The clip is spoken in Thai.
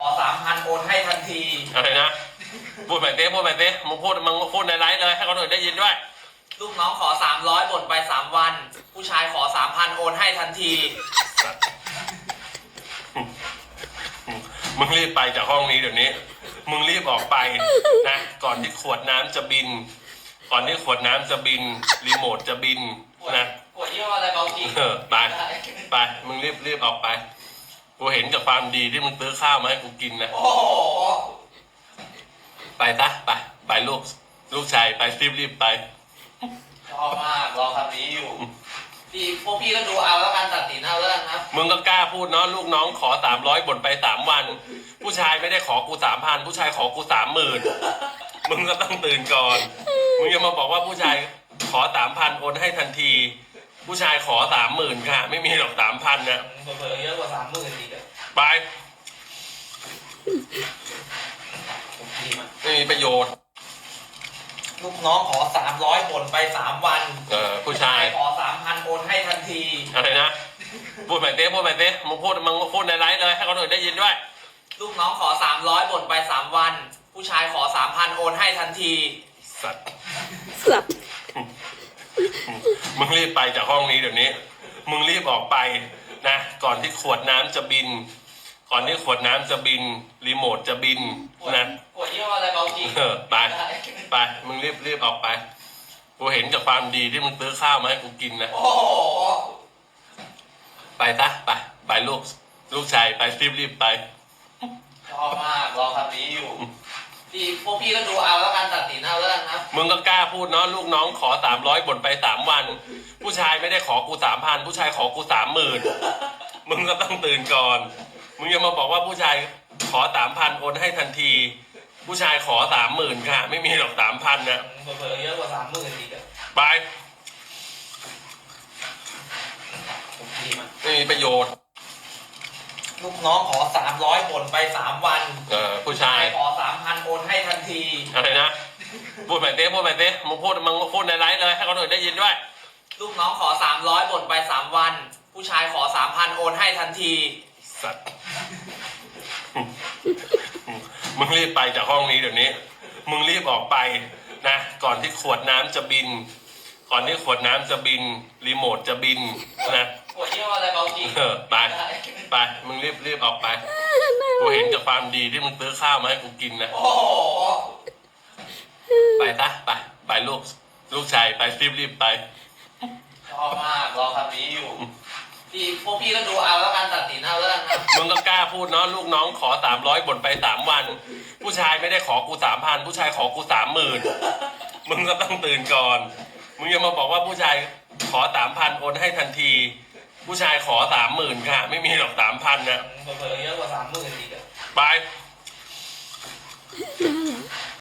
ขอสามพันโอนให้ทันที อะไรนะพูดไปเต้พูดไปเต้มึงพูดมึงพูดในไลฟ์เลยให้คนอื่นได้ยินด้วย ลูกน้องขอสามร้อยบ่นไปสามวัน ผู้ชายขอสามพันโอนให้ทันทีสัตว์มึงรีบไปจากห้องนี้เดี๋ยวนี้ มึงรีบออกไปนะ ก่อนที่ขวดน้ำจะบิน ก่อนที่ขวดน้ำจะบิน รีโมทจะบินนะขวดยี่ห้ออะไรเบาจริงเออไป ไป มึงรีบรีบออกไป กูเห็นกับความดีที่มึงซื้อข้าวมาให้กูกินนะโอ้โหไปซะไปไปลูก ลูกชายไปรีบรีบไป ชอบมากรอคำนี้อยู่พี่พวกพี่ก็ดูเอาแล้วกันตัดสินเอาแล้วกันครับ มึงก็กล้าพูดเนาะลูกน้องขอสามร้อยบ่นไปสามวัน ผู้ชายไม่ได้ขอกูสามพันผู้ชายขอกูสามหมื่นมึงก็ต้องตื่นก่อน มึงอย่ามาบอกว่าผู้ชายขอสามพันโอนให้ทันที ผู้ชายขอสามหมื่นค่ะ ไม่มีหรอกสาม พันนะเผลอๆเยอะกว่าสามหมื่นอีกอะไปผมดีมากไม่มีประโยชน์ ลูกน้องขอสามร้อยบ่นไปสามวันเออผู้ชาย ขอสามพันโอนให้ทันทีอะไรนะพูดไปเต้พูดไปเต้มึงพูดมึงพูดในไลฟ์เลยให้คนอื่นได้ยินด้วย ลูกน้องขอสามร้อยบ่นไปสามวัน ผู้ชายขอสามพันโอนให้ทันที สัตว์ สับ มึงรีบไปจากห้องนี้เดี๋ยวนี้ มึงรีบออกไปนะ ก่อนที่ขวดน้ำจะบิน ก่อนที่ขวดน้ำจะบิน รีโมทจะบินนะขวดยี่ห้ออะไรเบาจริงเออไปไป มึงรีบรีบออกไป กูเห็นกับความดีที่มึงซื้อข้าวมาให้กูกินนะ โอ้โหไปซะไป ไปลูก ลูกชายไปรีบรีบไป ชอบมากรอคำนี้อยู่ พี่พวกพี่ก็ดูเอาแล้วกันตัดสินเอาแล้วกันครับ มึงก็กล้าพูดเนาะลูกน้องขอสามร้อยบ่นไปสามวัน ผู้ชายไม่ได้ขอกูสามพันผู้ชายขอกูสามหมื่นมึงก็ต้องตื่นก่อน มึงอย่ามาบอกว่าผู้ชายขอสามพันโอนให้ทันที ผู้ชายขอสามหมื่นค่ะ ไม่มีหรอกสามพันนะเผลอๆเยอะกว่าสามหมื่นอีกอะไปผมดีมากไม่มีประโยชน์ ลูกน้องขอสามร้อยบ่นไปสามวัน เออผู้ชาย ขอสามพันโอนให้ทันที อะไรนะ พูดไปเต้พูดไปเต้มึงพูดมึงพูดในไลฟ์เลยให้คนอื่นได้ยินด้วย ลูกน้องขอสามร้อยบ่นไปสามวัน ผู้ชายขอสามพันโอนให้ทันที สัตว์ มึงรีบไปจากห้องนี้เดี๋ยวนี้ มึงรีบออกไปนะ ก่อนที่ขวดน้ำจะบิน ก่อนที่ขวดน้ำจะบิน รีโมทจะบินนะขวดยี่ห้ออะไรเบาจริงเออไป ไป มึงรีบรีบออกไป กูเห็นกับความดีที่มึงซื้อข้าวมาให้กูกินนะ โอ้โหไปซะ ไปไปลูก ลูกชายไปรีบรีบไป ชอบมากรอคำนี้อยู่ พี่พวกพี่ก็ดูเอาแล้วกันตัดสินเอาแล้วกันครับมึงก็กล้าพูดเนาะลูกน้องขอสามร้อยบ่นไปสามวัน ผู้ชายไม่ได้ขอกูสามพันผู้ชายขอกูสามหมื่นมึงก็ต้องตื่นก่อน มึงอย่ามาบอกว่าผู้ชายขอสามพันโอนให้ทันที ผู้ชายขอสามหมื่นค่ะ ไม่มีหรอกสามพันนะ เผลอๆเยอะกว่าสามหมื่นอีกอะไปได้